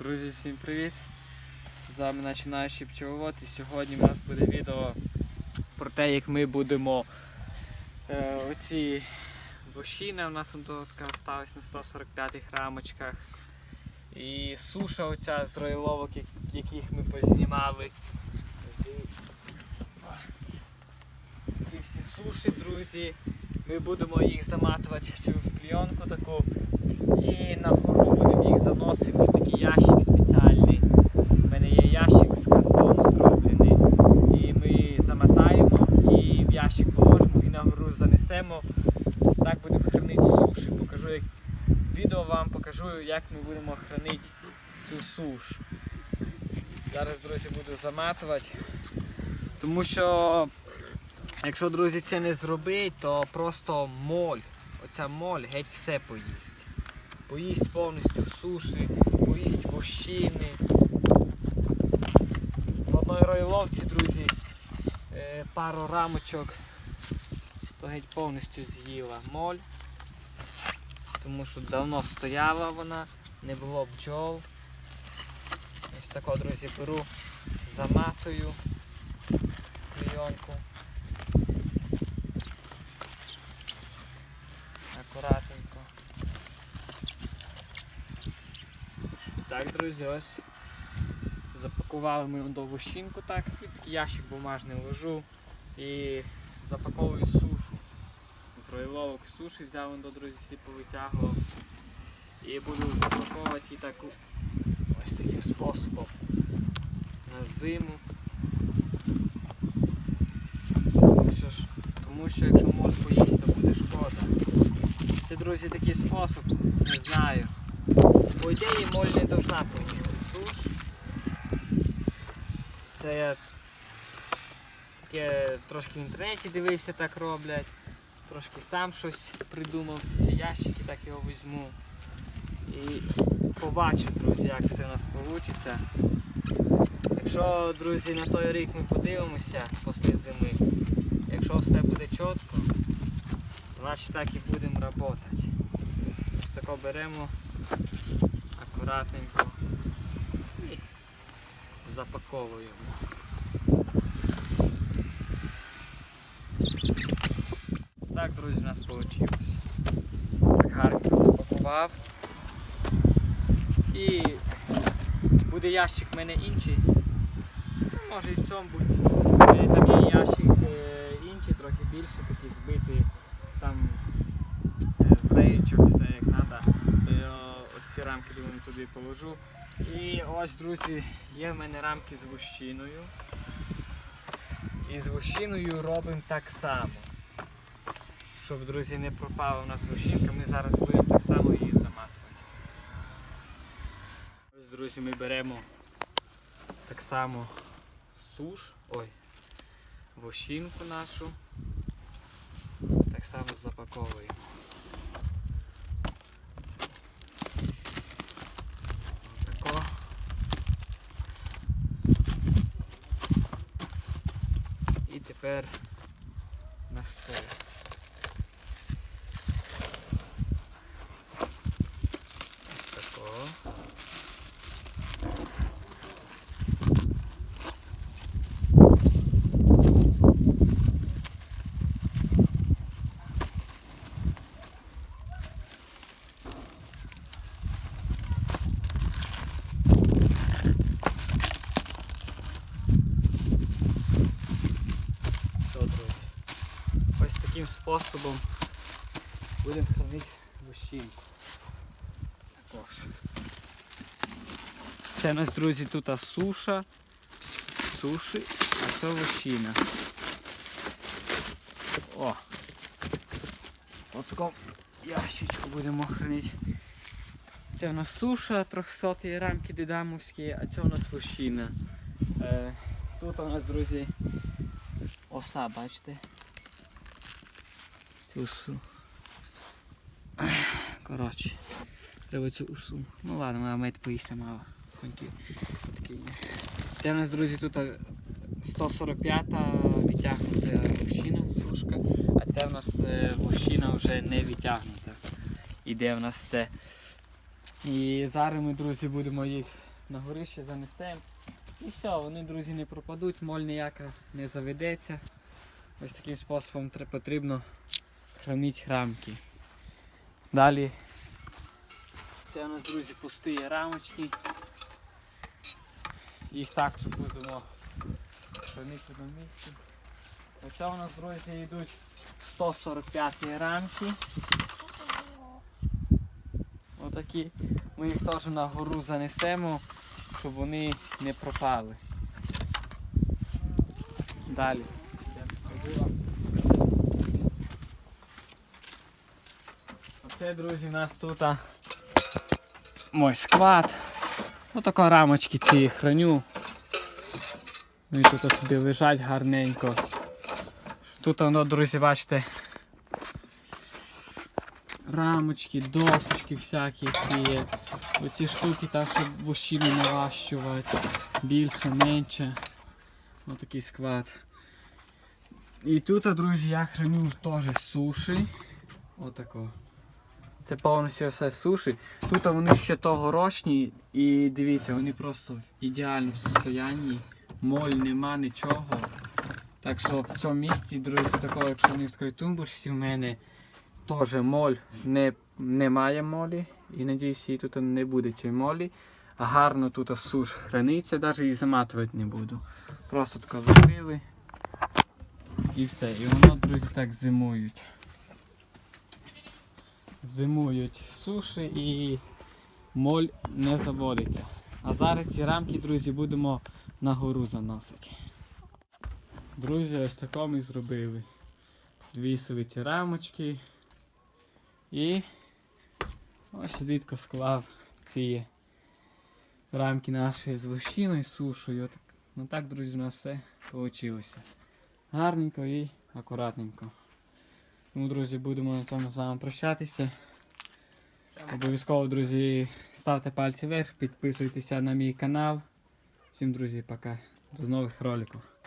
Друзі, всім привіт! З вами починаючий пчеловод і сьогодні у нас буде відео про те, як ми будемо е, оці вощина у нас така осталась на 145 рамочках. І суша оця з ройловок, яких ми познімали. Ці всі суші, друзі, ми будемо їх заматувати в цю клейонку таку і на гору будемо їх заносити в такий ящик спеціальний. У мене є ящик з картону зроблений. І ми замотаємо і в ящик положимо і на гору занесемо. Так будемо хранити суші. Покажу, як відео вам покажу, як ми будемо хранити цю суш. Зараз, друзі, буду заматувати. Тому що, якщо, друзі, це не зробити, то просто моль. Оця моль геть все поїсть поїсть повністю суші, поїсть вощини. В одній ройловці, друзі, е, пару рамочок, то геть повністю з'їла моль, тому що давно стояла вона, не було бджол. Ось тако, друзі, беру, заматую клейонку. Акуратненько. І так, друзі, ось запакували ми до вощинку так, і такий ящик бумажний ложу і запаковую сушу. З суші взяв до друзі, всі повитягував. І буду запаковувати так ось таким способом на зиму. Тому що, якщо мор поїсть, то буде шкода. Це, друзі, такий спосіб, не знаю. По ідеї моль не должна поїсти суш. Це я таке трошки в інтернеті дивився, так роблять. Трошки сам щось придумав, ці ящики так його візьму. І побачу, друзі, як все у нас вийде. Якщо, друзі, на той рік ми подивимося після зими, якщо все буде чітко, значить так і будемо працювати. Ось тако беремо акуратненько і запаковуємо. Друзі, у нас вийшло. Так гарненько запакував. І буде ящик в мене інший. Ну, може і в цьому бути. Е, Там є ящик е, інший, трохи більший, такий збитий. Там е, з реєчок все як треба. То я оці рамки думаю, туди положу. І ось, друзі, є в мене рамки з вощиною. І з вощиною робимо так само. Щоб, друзі, не пропала у нас вощинка, ми зараз будемо так само її заматувати. Ось, друзі, ми беремо так само суш, ой, вощинку нашу. Так само запаковуємо. Отако. І тепер на стол. Ось тако. Все, друзі. Ось таким способом будемо хранити. Також. Це у нас, друзі, тут суша, суші, а це вощина. О! Ось такому ящичку будемо хранити. Це у нас суша 300 рамки дидамовські, а це у нас вощина. Е, тут у нас, друзі, оса, бачите? Цю осу. Коротше, треба цю усу. Ну ладно, вона має поїсти мало. Коньки Це у нас, друзі, тут 145-та відтягнута вощина, сушка, а це в нас е, вощина вже не відтягнута. Іде в нас це. І зараз ми, друзі, будемо їх на горище занесемо. І все, вони, друзі, не пропадуть, моль ніяка не заведеться. Ось таким способом потрібно хранити рамки. Далі це у нас, друзі, пусті рамочки. Їх також будемо хранити одному місці. Оце у нас, друзі, йдуть 145 рамки. Отакі. Ми їх теж на гору занесемо, щоб вони не пропали. Далі. Оце, друзі, у нас тут мой склад. Отако рамочки ці храню. Вони тут собі лежать гарненько. Тут воно, друзі, бачите. Рамочки, досочки всякі ці. Оці штуки так, щоб вощину наващувати. Більше, менше. Отакий склад. І тут, друзі, я храню теж суші. Отако. Це повністю все суші. Тут вони ще тогорочні і дивіться, вони просто в ідеальному состоянні. Моль нема нічого. Так що в цьому місці, друзі, такого, якщо вони в такій тумбушці в мене теж моль не, немає молі. І надіюсь, її тут не буде цієї молі. Гарно тут суш храниться, навіть і заматувати не буду. Просто тако закрили. І все. І воно, друзі, так зимують. Зимують суші і моль не заводиться. А зараз ці рамки, друзі, будемо на гору заносити. Друзі, ось тако ми зробили. Двісили ці рамочки. І ось дідко склав ці рамки наші з вощиною, сушою. Ну так, друзі, у нас все вийшло. Гарненько і акуратненько. Тому, друзі, будемо на цьому з вами прощатися. Обов'язково, друзі, ставте пальці вверх, підписуйтеся на мій канал. Всім, друзі, пока. До нових роликів.